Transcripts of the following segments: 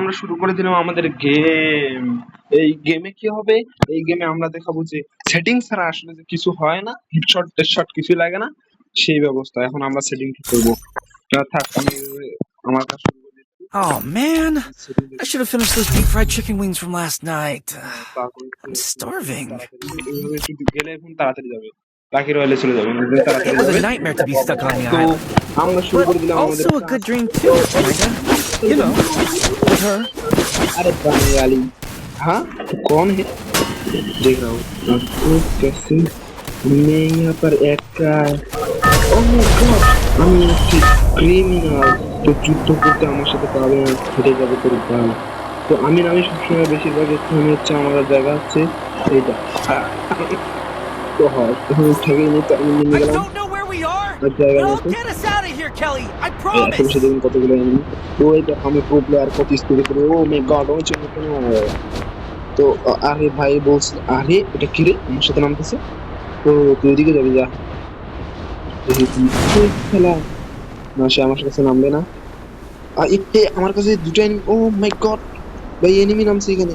আমরা শুরু করে দিলাম আমাদের গেম এই গেমে কি হবে? এই গেমে আমরা দেখাবো যে সেটিং ছাড়া আসলে যে কিছু হয় না হিটশট টেডশট কিছু লাগে না সেই ব্যবস্থা। এখন আমরা সেটিং ঠিক করব? থাক আমি আমার কাজ শুরু করে দিচ্ছি। Oh man, I should have finished those deep fried chicken wings from last night. I'm starving. তাড়াতাড়ি এইভাবে একটু গেলে এখন তাড়াতাড়ি যাবে। বাকি রয়েলে চলে যাবে নইলে তাড়াতাড়ি It was যাবে a nightmare to be stuck on the তো island. আমরা শুরু করে দিলাম আমাদের Also a good dream too, kinda. You know, with her. अरे बंगाली वाली हाँ तो कौन है देख रहा हूँ आपको कैसे मैं यहाँ पर एक का Oh my God! আমি একটি ক্রিমিনাল তো যুদ্ধ করতে আমার সাথে পারবে না হেঁটে যাবে তোর গান তো আমি আমি সবসময় বেশিরভাগ স্থানে হচ্ছে আমার জায়গা হচ্ছে এইটা তো হয়। তখন ঠেকে নিয়ে আমি নেমে I গেলাম। don't know where we are. আর জায়গা get us out of here, Kelly. I এই promise. আশেপাশে দেখুন কতগুলো এনিমি তো এটা আমি প্রো প্লেয়ার কত স্পিডে করে ও মে গড ও চলে কেন তো আ- আরে ভাই বলছি আরে এটা কি রে? আমার সাথে নামতেছে? তো তুই ওদিকে যাবি যা। খেলা। না সে আমার কাছে নামবে না। আর এতে আমার কাছে দুটো ও মাই গড ভাই এনিমি নামছে এখানে।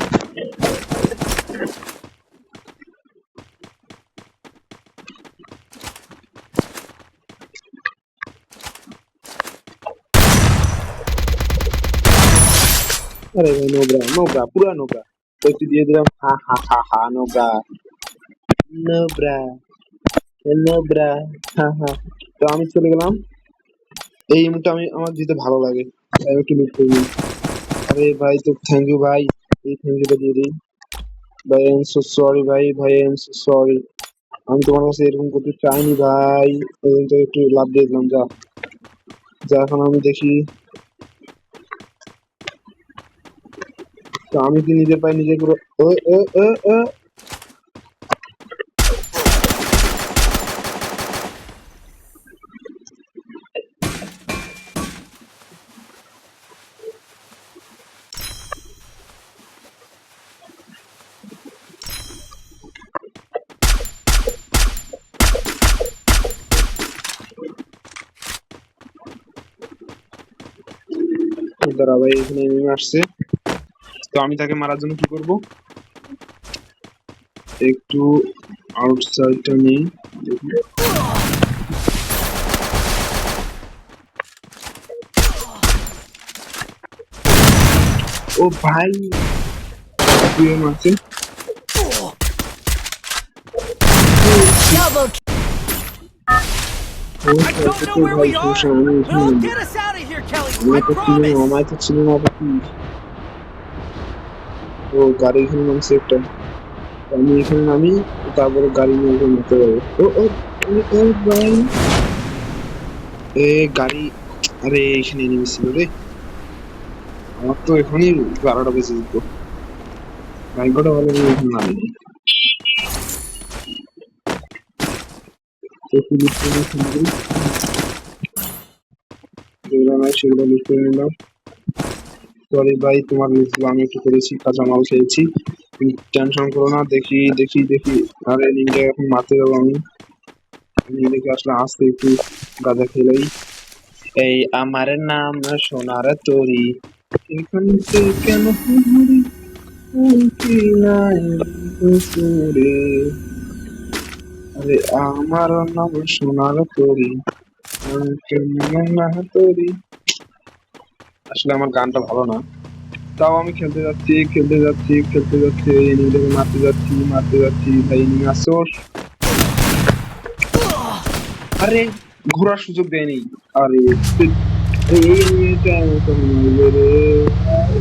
আরে ভাই নোবরা নোবরা পুরা নোবরা একটু দিয়ে দিলাম, হা হা হা হা নোবরা নোবরা নোবরা হা হা। তো আমি চলে গেলাম। এই মুহূর্তে আমি, আমার দিতে ভালো লাগে। একটু লুট করি আরে ভাই, তো থ্যাংক ইউ ভাই। এই থ্যাংক ইউটা দিয়ে দিই। ভাই আই এম সো সরি ভাই ভাই আই এম সো সরি আমি তোমার কাছে এরকম করতে চাইনি ভাই তো একটু লাভ দিয়ে দিলাম, যা। যা, এখন আমি দেখি। তো আমি কি নিজে পায়ে নিজে করে ও ও ও ও দাঁড়া ভাই এখানে নেমে আসছে। তো আমি তাকে মারার জন্য কি করব? একটু আউটসাইডটা নেই। ও ভাই তুই আমায় তো না ও গাড়ি এখানে নামছে একটা আমি এখানে নামি তারপরে গাড়ি নিয়ে ওখানে নিতে যাব ও ও ও, ও ভাই। এ গাড়ি আরে এখানে এনে ছিল রে। আমার তো এখনই বারোটা বেজে যেত। ভাগ্যটা ভালো আমি এখানে নামি। সরি ভাই, তোমার মিসগুলো আমি একটু করেছি কাঁচামাল খেয়েছি টেনশন করো না, দেখি দেখি দেখি। আরে নিজে এখন মারতে যাব আমি। নিজেকে আসলে আসতে একটু গাঁজা খেলেই এই আমার নাম সোনার তরি। এখানতে কেন হুড়ি উল্টি নাই আরে আমার নাম সোনার তরি। তরি আসলে আমার গানটা ভালো না। তাও আমি খেলতে যাচ্ছি খেলতে যাচ্ছি খেলতে যাচ্ছি এনিমিটাকে মারতে যাচ্ছি মারতে যাচ্ছি, ভাই এনিমি আরে, ঘোরার সুযোগ দেয়নি। আরে, এই- এনিমিটা রে